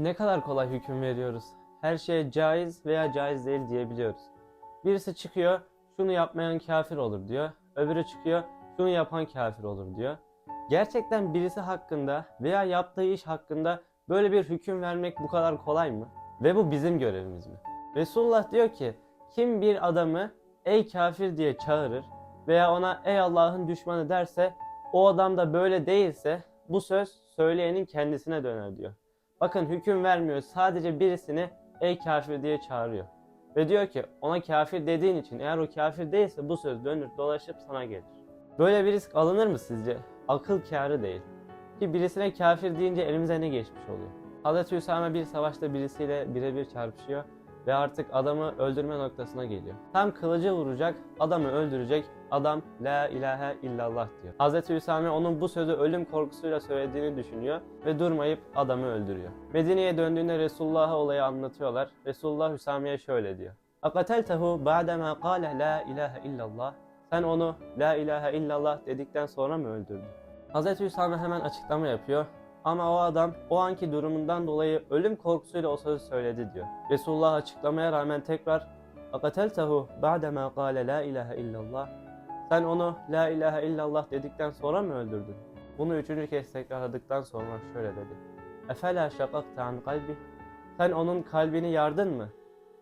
Ne kadar kolay hüküm veriyoruz. Her şeye caiz veya caiz değil diyebiliyoruz. Birisi çıkıyor, şunu yapmayan kafir olur diyor. Öbürü çıkıyor, şunu yapan kafir olur diyor. Gerçekten birisi hakkında veya yaptığı iş hakkında böyle bir hüküm vermek bu kadar kolay mı? Ve bu bizim görevimiz mi? Resulullah diyor ki, kim bir adamı ey kafir diye çağırır veya ona ey Allah'ın düşmanı derse o adam da böyle değilse bu söz söyleyenin kendisine döner diyor. Bakın hüküm vermiyor sadece birisini ey kafir diye çağırıyor. Ve diyor ki ona kafir dediğin için eğer o kafir değilse bu söz dönür dolaşıp sana gelir. Böyle bir risk alınır mı sizce? Akıl kârı değil. Ki birisine kafir deyince elimize ne geçmiş oluyor? Hazreti Hüsame bir savaşta birisiyle birebir çarpışıyor ve artık adamı öldürme noktasına geliyor. Tam kılıcı vuracak, adamı öldürecek, adam la ilahe illallah diyor. Hazreti Hüsame onun bu sözü ölüm korkusuyla söylediğini düşünüyor ve durmayıp adamı öldürüyor. Medine'ye döndüğünde Resulullah'a olayı anlatıyorlar. Resulullah Hüsame'ye şöyle diyor. Akateltehu ba'dema kâle la ilahe illallah. Sen onu la ilahe illallah dedikten sonra mı öldürdün? Hazreti Hüsame hemen açıklama yapıyor. Ama o adam o anki durumundan dolayı ölüm korkusuyla o sözü söyledi diyor. Resulullah açıklamaya rağmen tekrar Akateltehu ba'dema kâle la ilahe illallah. Sen onu la ilahe illallah dedikten sonra mı öldürdün? Bunu üçüncü kez tekrarladıktan sonra şöyle dedi. Efela şakakta an kalbi. Sen onun kalbini yardın mı?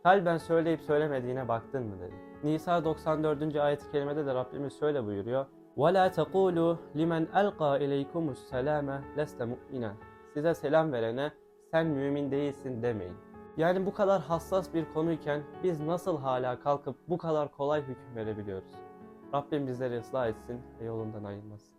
Kalben söyleyip söylemediğine baktın mı dedi. Nisa 94. ayet-i kerimede de Rabbimiz şöyle buyuruyor. وَلَا تَقُولُوا لِمَنْ أَلْقَى إِلَيْكُمُ السَّلَامَ لَسْتَ مُؤْمِنًا Size selam verene sen mümin değilsin demeyin. Yani bu kadar hassas bir konuyken biz nasıl hala kalkıp bu kadar kolay hüküm verebiliyoruz? Rabbim bizleri ıslah etsin ve yolundan ayırmasın.